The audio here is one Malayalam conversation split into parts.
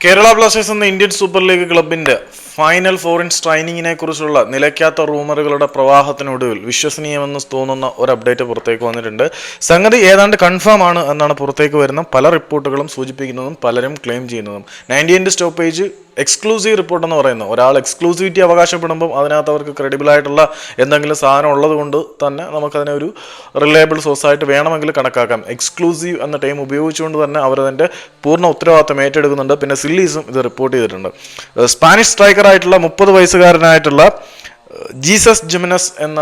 കേരള ബ്ലാസ്റ്റേഴ്സ് എന്ന ഇന്ത്യൻ സൂപ്പർ ലീഗ് ക്ലബിന്റെ ഫൈനൽ ഫോറിൻ സ്ട്രൈനിങ്ങിനെ കുറിച്ചുള്ള നിലയ്ക്കാത്ത റൂമറുകളുടെ പ്രവാഹത്തിനൊടുവിൽ വിശ്വസനീയമെന്ന് തോന്നുന്ന ഒരു അപ്ഡേറ്റ് പുറത്തേക്ക് വന്നിട്ടുണ്ട്. സംഗതി ഏതാണ്ട് കൺഫേം ആണ് എന്നാണ് പുറത്തേക്ക് വരുന്ന പല റിപ്പോർട്ടുകളും സൂചിപ്പിക്കുന്നതും പലരും ക്ലെയിം ചെയ്യുന്നതും. നയന്റി എന്റെ സ്റ്റോപ്പേജ് എക്സ്ക്ലൂസീവ് റിപ്പോർട്ട് എന്ന് പറയുന്നത് ഒരാൾ എക്സ്ക്ലൂസിവിറ്റി അവകാശപ്പെടുമ്പോൾ അതിനകത്ത് അവർക്ക് ക്രെഡിബിൾ ആയിട്ടുള്ള എന്തെങ്കിലും സാധനം ഉള്ളത് കൊണ്ട് തന്നെ നമുക്കതിനെ ഒരു റിലയബിൾ സോഴ്സ് ആയിട്ട് വേണമെങ്കിൽ കണക്കാക്കാം. എക്സ്ക്ലൂസീവ് എന്ന ടൈം ഉപയോഗിച്ചുകൊണ്ട് തന്നെ അവരതിന്റെ പൂർണ ഉത്തരവാദിത്തം ഏറ്റെടുക്കുന്നുണ്ട്. പിന്നെ സില്ലീസും ഇത് റിപ്പോർട്ട് ചെയ്തിട്ടുണ്ട്. സ്പാനിഷ് സ്ട്രൈക്കർ ആയിട്ടുള്ള മുപ്പത് വയസ്സുകാരനായിട്ടുള്ള ജീസസ് ജിമിനസ് എന്ന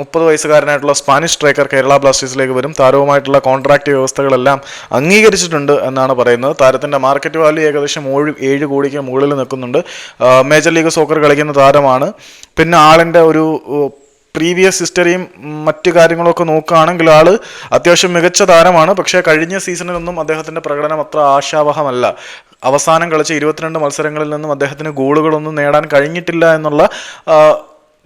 മുപ്പത് വയസ്സുകാരനായിട്ടുള്ള സ്പാനിഷ് സ്ട്രൈക്കർ കേരള ബ്ലാസ്റ്റേഴ്സിലേക്ക് വരും. താരവുമായിട്ടുള്ള കോൺട്രാക്ട് വ്യവസ്ഥകളെല്ലാം അംഗീകരിച്ചിട്ടുണ്ട് എന്നാണ് പറയുന്നത്. താരത്തിന്റെ മാർക്കറ്റ് വാല്യൂ ഏകദേശം ഏഴ് ഏഴ് കോടിക്ക് മുകളിൽ നിൽക്കുന്നുണ്ട്. മേജർ ലീഗ് സോക്കർ കളിക്കുന്ന താരമാണ്. പിന്നെ ആളിന്റെ ഒരു പ്രീവിയസ് ഹിസ്റ്ററിയും മറ്റു കാര്യങ്ങളൊക്കെ നോക്കുകയാണെങ്കിൽ ആൾ അത്യാവശ്യം മികച്ച താരമാണ്. പക്ഷേ കഴിഞ്ഞ സീസണിലൊന്നും അദ്ദേഹത്തിന്റെ പ്രകടനം അത്ര ആശാവഹമല്ല. അവസാനം കളിച്ച ഇരുപത്തിരണ്ട് മത്സരങ്ങളിൽ നിന്നും അദ്ദേഹത്തിന് ഗോളുകളൊന്നും നേടാൻ കഴിഞ്ഞിട്ടില്ല എന്നുള്ള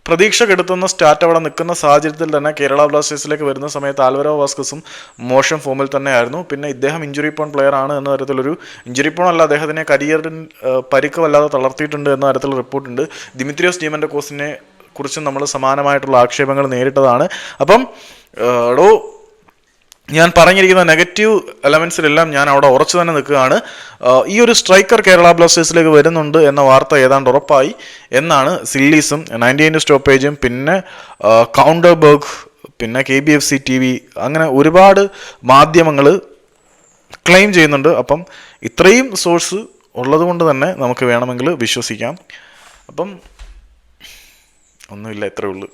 പ്രതീക്ഷ കെടുത്തുന്ന സ്റ്റാറ്റ് അവിടെ നിൽക്കുന്ന സാഹചര്യത്തിൽ തന്നെ കേരള ബ്ലാസ്റ്റേഴ്സിലേക്ക് വരുന്ന സമയത്ത് ആൽവരോ വാസ്കസും മോശം ഫോമിൽ തന്നെയായിരുന്നു. പിന്നെ ഇദ്ദേഹം ഇഞ്ചുറി പോൺ പ്ലെയർ ആണ് എന്ന തരത്തിലൊരു ഇഞ്ചുറി പോൺ അല്ല അദ്ദേഹത്തിനെ കരിയറിൽ പരിക്ക് വല്ലാതെ തളർത്തിയിട്ടുണ്ട് എന്ന തരത്തിൽ റിപ്പോർട്ടുണ്ട്. ദിമിത്രിയോസ് ഡീമന്റെ കോസിനെ കുറിച്ചും നമ്മൾ സമാനമായിട്ടുള്ള ആക്ഷേപങ്ങൾ നേരിട്ടതാണ്. അപ്പം ഡോ ഞാൻ പറഞ്ഞിരിക്കുന്ന നെഗറ്റീവ് എലമെന്റ്സിലെല്ലാം ഞാൻ അവിടെ ഉറച്ചു തന്നെ നിൽക്കുകയാണ്. ഈ ഒരു സ്ട്രൈക്കർ കേരള ബ്ലാസ്റ്റേഴ്സിലേക്ക് വരുന്നുണ്ട് എന്ന വാർത്ത ഏതാണ്ട് ഉറപ്പായി. എന്നാണ് സില്ലീസും നയന്റി സ്റ്റോപ്പേജും പിന്നെ കൗണ്ടർബർഗ് പിന്നെ K B F C T V അങ്ങനെ ഒരുപാട് മാധ്യമങ്ങൾ ക്ലെയിം ചെയ്യുന്നുണ്ട്. അപ്പം ഇത്രയും സോഴ്സ് ഉള്ളതുകൊണ്ട് തന്നെ നമുക്ക് വേണമെങ്കിൽ വിശ്വസിക്കാം. അപ്പം ഒന്നുമില്ല ഇത്രയേ ഉള്ളൂ.